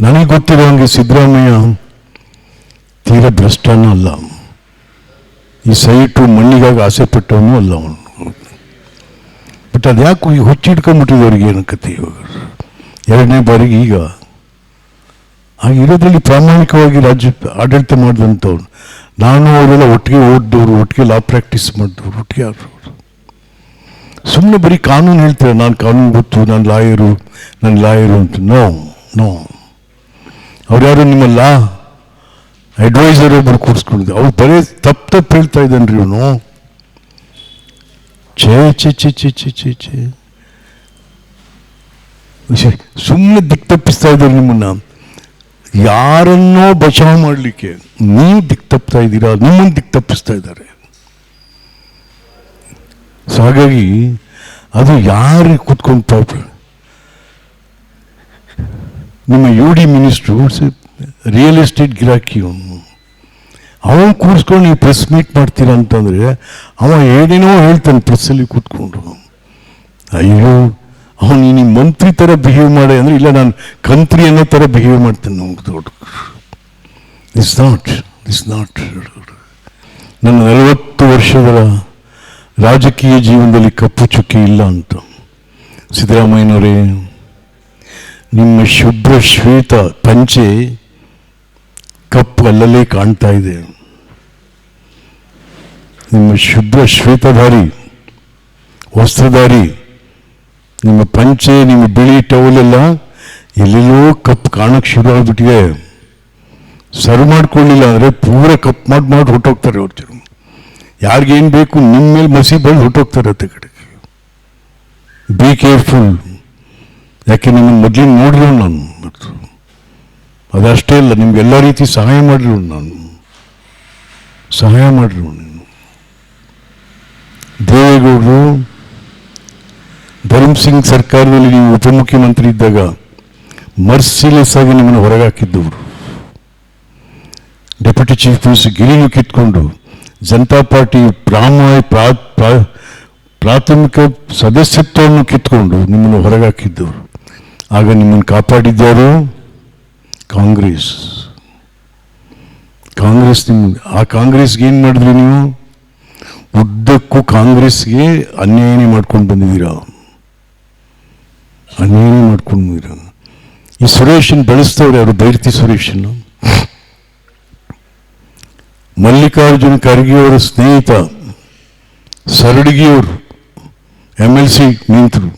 ನನಗೆ ಗೊತ್ತಿರೋ ಹಂಗೆ ಸಿದ್ದರಾಮಯ್ಯ ತೀರ ಭ್ರಷ್ಟನೂ ಅಲ್ಲ. ಈ ಸೈಟು ಮಣ್ಣಿಗಾಗಿ ಆಸೆ ಪಟ್ಟವನು ಅಲ್ಲ ಅವನು. ಬಟ್ ಅದ್ಯಾಕೆ ಈ ಹುಚ್ಚಿಡ್ಕೊಂಡ್ಬಿಟ್ಟಿದವ್ರಿಗೆ ಏನು ಕತೆ ಇವಾಗ. ಎರಡನೇ ಬಾರಿಗೆ ಈಗ. ಹಾಗಿರೋದ್ರಲ್ಲಿ ಪ್ರಾಮಾಣಿಕವಾಗಿ ರಾಜ್ಯ ಆಡಳಿತ ಮಾಡಿದಂಥವ್ರು. ನಾನು ಅವರೆಲ್ಲ ಒಟ್ಟಿಗೆ ಓದಿದವರು, ಒಟ್ಟಿಗೆ ಲಾ ಪ್ರಾಕ್ಟೀಸ್ ಮಾಡಿದವರು, ಒಟ್ಟಿಗೆ ಆಡೋರು ಸುಮ್ಮನೆ ಬರೀ ಕಾನೂನು ಹೇಳ್ತಾರೆ, ನಾನು ಕಾನೂನು ಗೊತ್ತು, ನಾನು ಲಾಯರು ನಾನು ಲಾಯರು ಅಂತ. ನೋ ನೋ ಅವ್ರು ಯಾರು ನಿಮ್ಮ ಲಾ ಅಡ್ವೈಸರ್ ಒಬ್ರು ಕೂರಿಸ್ಕೊಂಡಿದ್ದೆ. ಅವ್ರು ಬರೀ ತಪ್ಪು ತಪ್ಪು ಹೇಳ್ತಾ ಇದ್ದಾನ್ರಿ ಇವನು. ಛೇ ಛೇ ಛೇ ಛೇ ಛೇ ಛೇ ಛೇ. ಸುಮ್ಮನೆ ದಿಕ್ ತಪ್ಪಿಸ್ತಾ ಇದ್ದಾರೆ ನಿಮ್ಮನ್ನ. ಯಾರನ್ನೋ ಬಚಾವ್ ಮಾಡಲಿಕ್ಕೆ ನೀವು ದಿಕ್ ತಪ್ತಾ ಇದ್ದೀರಾ? ನಿಮ್ಮನ್ನು ದಿಕ್ ತಪ್ಪಿಸ್ತಾ ಇದ್ದಾರೆ. ಸೊ ಹಾಗಾಗಿ ಅದು ಯಾರಿಗೆ ಕೂತ್ಕೊಂಡು ಪಾಪ ನಿಮ್ಮ U D minister real estate ಗಿರಾಕಿ ಅವನು. ಅವನು ಕೂರಿಸ್ಕೊಂಡು ನೀವು ಪ್ರೆಸ್ ಮೀಟ್ ಮಾಡ್ತೀರಾ ಅಂತಂದರೆ, ಅವ ಏನೇನೋ ಹೇಳ್ತಾನೆ ಪ್ರೆಸ್ಸಲ್ಲಿ ಕೂತ್ಕೊಂಡ್ರು ಅಯ್ಯೋ, ಅವನು ನೀನು ಮಂತ್ರಿ ಥರ ಬಿಹೇವ್ ಮಾಡಿ ಅಂದರೆ, ಇಲ್ಲ, ನಾನು ಕಂತ್ರಿ ಅನ್ನೋ ಥರ ಬಿಹೇವ್ ಮಾಡ್ತೇನೆ ನಮ್ಗೆ ದೊಡ್ಡ. ಇಸ್ ನಾಟ್ ಇಸ್ ನಾಟ್ ನನ್ನ ನಲವತ್ತು ವರ್ಷದ ರಾಜಕೀಯ ಜೀವನದಲ್ಲಿ ಕಪ್ಪು ಚುಕ್ಕಿ ಇಲ್ಲ ಅಂತ. ಸಿದ್ದರಾಮಯ್ಯನವರೇ ನಿಮ್ಮ ಶುಭ್ರ ಶ್ವೇತ ಪಂಚೆ ಕಪ್ಪು ಅಲ್ಲಲ್ಲೇ ಕಾಣ್ತಾ ಇದೆ. ನಿಮ್ಮ ಶುಭ್ರ ಶ್ವೇತಧಾರಿ, ವಸ್ತ್ರಧಾರಿ, ನಿಮ್ಮ ಪಂಚೆ, ನಿಮ್ಮ ಬಿಳಿ ಟವಲೆಲ್ಲ ಎಲ್ಲೆಲ್ಲೋ ಕಪ್ಪು ಕಾಣಕ್ಕೆ ಶುರು ಆಗಿಬಿಟ್ಟಿದೆ. ಸರ್ ಮಾಡ್ಕೊಳ್ಳಿಲ್ಲ ಅಂದರೆ ಪೂರ ಕಪ್ ಮಾಡಿ ಮಾಡಿ ಹೊಟ್ಟೋಗ್ತಾರೆ ಅವ್ರು ಜನ. ಯಾರಿಗೇನು ಬೇಕು ನಿಮ್ಮ ಮೇಲೆ ಮಸಿ ಬಂದು ಹೊಟ್ಟೋಗ್ತಾರೆ ಅತ್ತೆ ಕಡೆಗೆ ಬಿ ಕೇರ್ಫುಲ್ ಯಾಕೆ ನಿಮ್ಮನ್ನು ಮೊದಲಿನ ನೋಡಿರೋ ನಾನು? ಅದಷ್ಟೇ ಇಲ್ಲ ನಿಮ್ಗೆ ಎಲ್ಲ ರೀತಿ ಸಹಾಯ ಮಾಡಿರೋ ನಾನು. ಸಹಾಯ ಮಾಡಿರೋ ನೀನು. ದೇವೇಗೌಡರು ಧರ್ಮ್ ಸಿಂಗ್ ಸರ್ಕಾರದಲ್ಲಿ ನೀವು ಉಪಮುಖ್ಯಮಂತ್ರಿ ಇದ್ದಾಗ ಮರ್ಸಿಲೆಸ್ ಆಗಿ ನಿಮ್ಮನ್ನು ಹೊರಗಾಕಿದ್ದವರು. ಡೆಪ್ಯೂಟಿ ಚೀಫ್ ಮಿನಿಸ್ಟರ್ ಗಿರಿನು ಕಿತ್ಕೊಂಡು ಜನತಾ ಪಾರ್ಟಿ ಪ್ರಾಮಾಯ ಪ್ರಾ- ಪ್ರಾ- ಪ್ರಾಥಮಿಕ ಸದಸ್ಯತ್ವವನ್ನು ಕಿತ್ಕೊಂಡು ನಿಮ್ಮನ್ನು ಹೊರಗೆ ಹಾಕಿದ್ದವರು ಆಗ ನಿಮ್ಮನ್ನು ಕಾಪಾಡಿದ್ಯಾರು ಕಾಂಗ್ರೆಸ್. ಕಾಂಗ್ರೆಸ್ ನಿಮ್ಮ, ಆ ಕಾಂಗ್ರೆಸ್ಗೆ ಏನು ಮಾಡಿದ್ರಿ ನೀವು? ಉದ್ದಕ್ಕೂ ಕಾಂಗ್ರೆಸ್ಗೆ ಅನ್ಯಾಯನೇ ಮಾಡ್ಕೊಂಡು ಬಂದಿದ್ದೀರಾ? ಅನ್ಯಾಯನೇ ಮಾಡ್ಕೊಂಡು ಬಂದಿದ್ದೀರಾ? ಈ ಸುರೇಶನ್ ಬೆಳೆಸ್ತವ್ರೆ ಅವರು ಬೈರ್ತಿ ಸುರೇಶನ್. ಮಲ್ಲಿಕಾರ್ಜುನ ಖರ್ಗೆ ಅವರ ಸ್ನೇಹಿತ, ಸರಡಗಿಯವರು ಎಂ ಎಲ್ ಸಿ ನಿಂತರು.